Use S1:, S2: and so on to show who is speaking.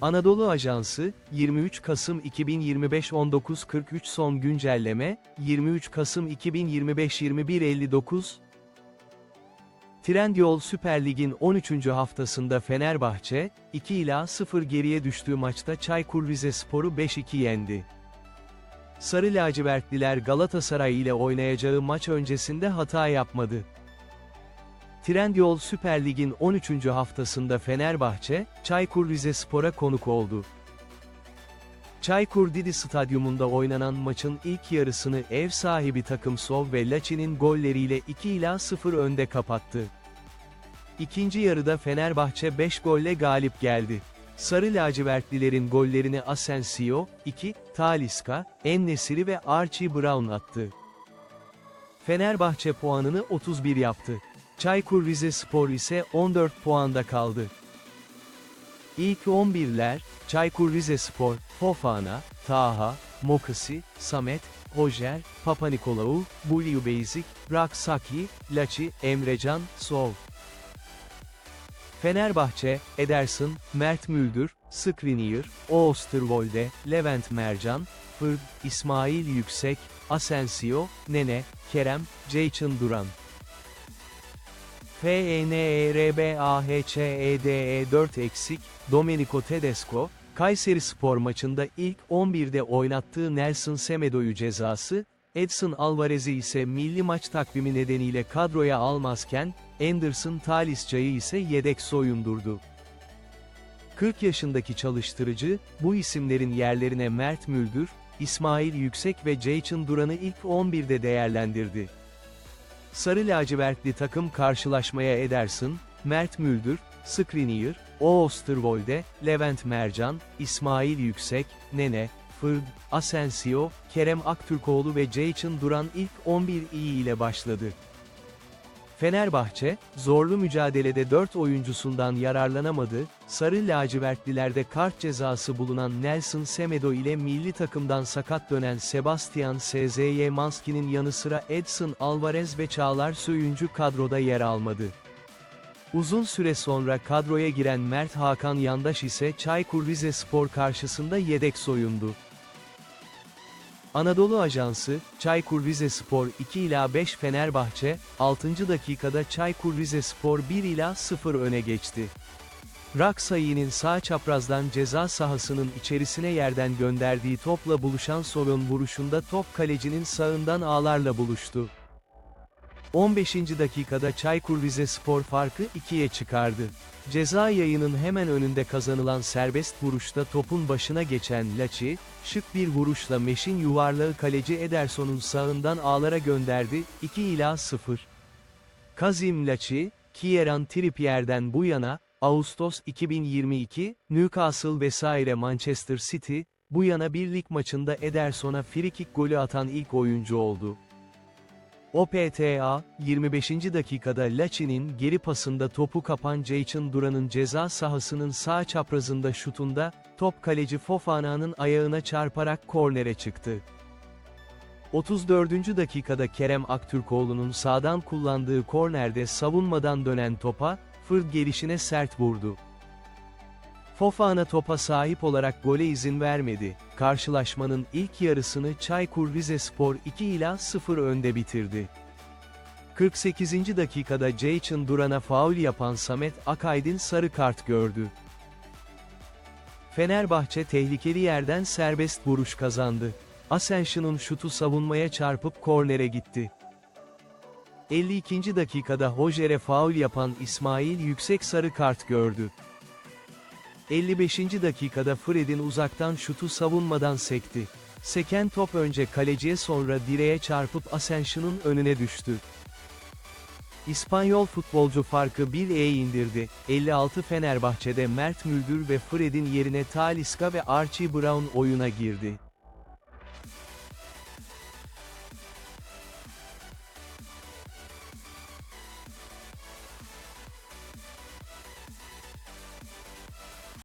S1: Anadolu Ajansı, 23 Kasım 2025 19.43 son güncelleme, 23 Kasım 2025 21.59 Trendyol Süper Lig'in 13. haftasında Fenerbahçe, 2 ila 0 geriye düştüğü maçta Çaykur Rizespor'u 5-2 yendi. Sarı lacivertliler Galatasaray ile oynayacağı maç öncesinde hata yapmadı. Trendyol Süper Lig'in 13. haftasında Fenerbahçe, Çaykur Rizespor'a konuk oldu. Çaykur Didi Stadyumunda oynanan maçın ilk yarısını ev sahibi takım Sov ve Laçi'nin golleriyle 2 ila 0 önde kapattı. İkinci yarıda Fenerbahçe 5 golle galip geldi. Sarı lacivertlilerin gollerini Asensio, 2, Talisca, Ennesiri ve Archie Brown attı. Fenerbahçe puanını 31 yaptı. Çaykur Rizespor ise 14 puanda kaldı. İlk 11'ler, Çaykur Rizespor, Fofana, Taha, Mokasi, Samet, Hojer, Papanikolaou, Bulyu Beyzik, Raksaki, Laçi, Emrecan, Sov. Fenerbahçe, Ederson, Mert Müldür, Skriniar, Oosterwolde, Levent Mercan, Fırd, İsmail Yüksek, Asensio, Nene, Kerem, Ceyçin Duran. E FENERBAHÇEDE 4 eksik, Domenico Tedesco, Kayseri Spor maçında ilk 11'de oynattığı Nelson Semedo'yu cezası, Edson Alvarez'i ise milli maç takvimi nedeniyle kadroya almazken, Anderson Talisca'yı ise yedek soyundurdu. 40 yaşındaki çalıştırıcı, bu isimlerin yerlerine Mert Müldür, İsmail Yüksek ve Ceyçin Duran'ı ilk 11'de değerlendirdi. Sarı lacivertli takım karşılaşmaya Ederson, Mert Müldür, Skriniar, Oosterwolde, Levent Mercan, İsmail Yüksek, Nene, Fırd, Asensio, Kerem Aktürkoğlu ve Ceyçin Duran ilk 11 iyi ile başladı. Fenerbahçe, zorlu mücadelede 4 oyuncusundan yararlanamadı, sarı lacivertlilerde kart cezası bulunan Nelson Semedo ile milli takımdan sakat dönen Sebastian SZY Manski'nin yanı sıra Edson Alvarez ve Çağlar Söyüncü kadroda yer almadı. Uzun süre sonra kadroya giren Mert Hakan Yandaş ise Çaykur Rizespor karşısında yedek soyundu. Anadolu Ajansı, Çaykur Rizespor 2 ila 5 Fenerbahçe, 6. dakikada Çaykur Rizespor 1 ila 0 öne geçti. Raksayi'nin sağ çaprazdan ceza sahasının içerisine yerden gönderdiği topla buluşan Solon vuruşunda top kalecinin sağından ağlarla buluştu. 15. dakikada Çaykur Rizespor farkı 2'ye çıkardı. Ceza yayının hemen önünde kazanılan serbest vuruşta topun başına geçen Laçi, şık bir vuruşla Meş'in yuvarlağı kaleci Ederson'un sağından ağlara gönderdi, 2 ila 0. Kazim Laçi, Kieran Trippier'den bu yana, Ağustos 2022, Newcastle vesaire Manchester City, bu yana bir lig maçında Ederson'a frikik golü atan ilk oyuncu oldu. OPTA, 25. dakikada Laçi'nin geri pasında topu kapan Ceyçin Duran'ın ceza sahasının sağ çaprazında şutunda, top kaleci Fofana'nın ayağına çarparak kornere çıktı. 34. dakikada Kerem Aktürkoğlu'nun sağdan kullandığı kornerde savunmadan dönen topa, Fırd gelişine sert vurdu. Fofana topa sahip olarak gole izin vermedi. Karşılaşmanın ilk yarısını Çaykur Rizespor 2 ila 0 önde bitirdi. 48. dakikada Ceyçin Duran'a faul yapan Samet Akaydın sarı kart gördü. Fenerbahçe tehlikeli yerden serbest vuruş kazandı. Ascension'un şutu savunmaya çarpıp kornere gitti. 52. dakikada Hojer'e faul yapan İsmail yüksek sarı kart gördü. 55. dakikada Fred'in uzaktan şutu savunmadan sekti. Seken top önce kaleciye sonra direğe çarpıp Ascension'un önüne düştü. İspanyol futbolcu farkı 1'e indirdi. 56 Fenerbahçe'de Mert Müldür ve Fred'in yerine Talisca ve Archie Brown oyuna girdi.